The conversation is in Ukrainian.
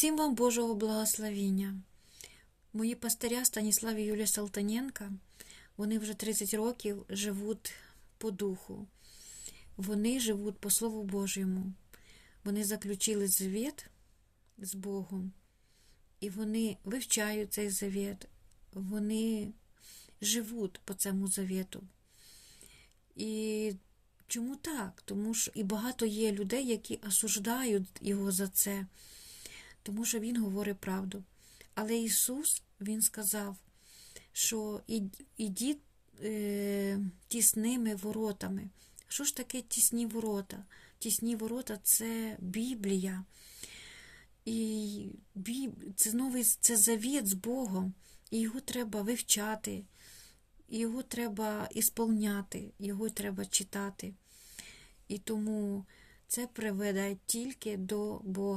Всім вам Божого благословіння. Мої пастиря Станіслав і Юлія Салтаненка, вони вже 30 років живуть по духу. Вони живуть по Слову Божому. Вони заключили завіт з Богом, і вони вивчають цей завіт, вони живуть по цьому завіту. І чому так? Тому що і багато є людей, які осуждають його за це, тому що він говорить правду. Але Ісус Він сказав, що ідіть е, тісними воротами. Що ж таке тісні ворота? Тісні ворота це Біблія. І це новий це завіт з Богом, і його треба вивчати, його треба ісполняти, його треба читати. І тому це приведе тільки до Бога.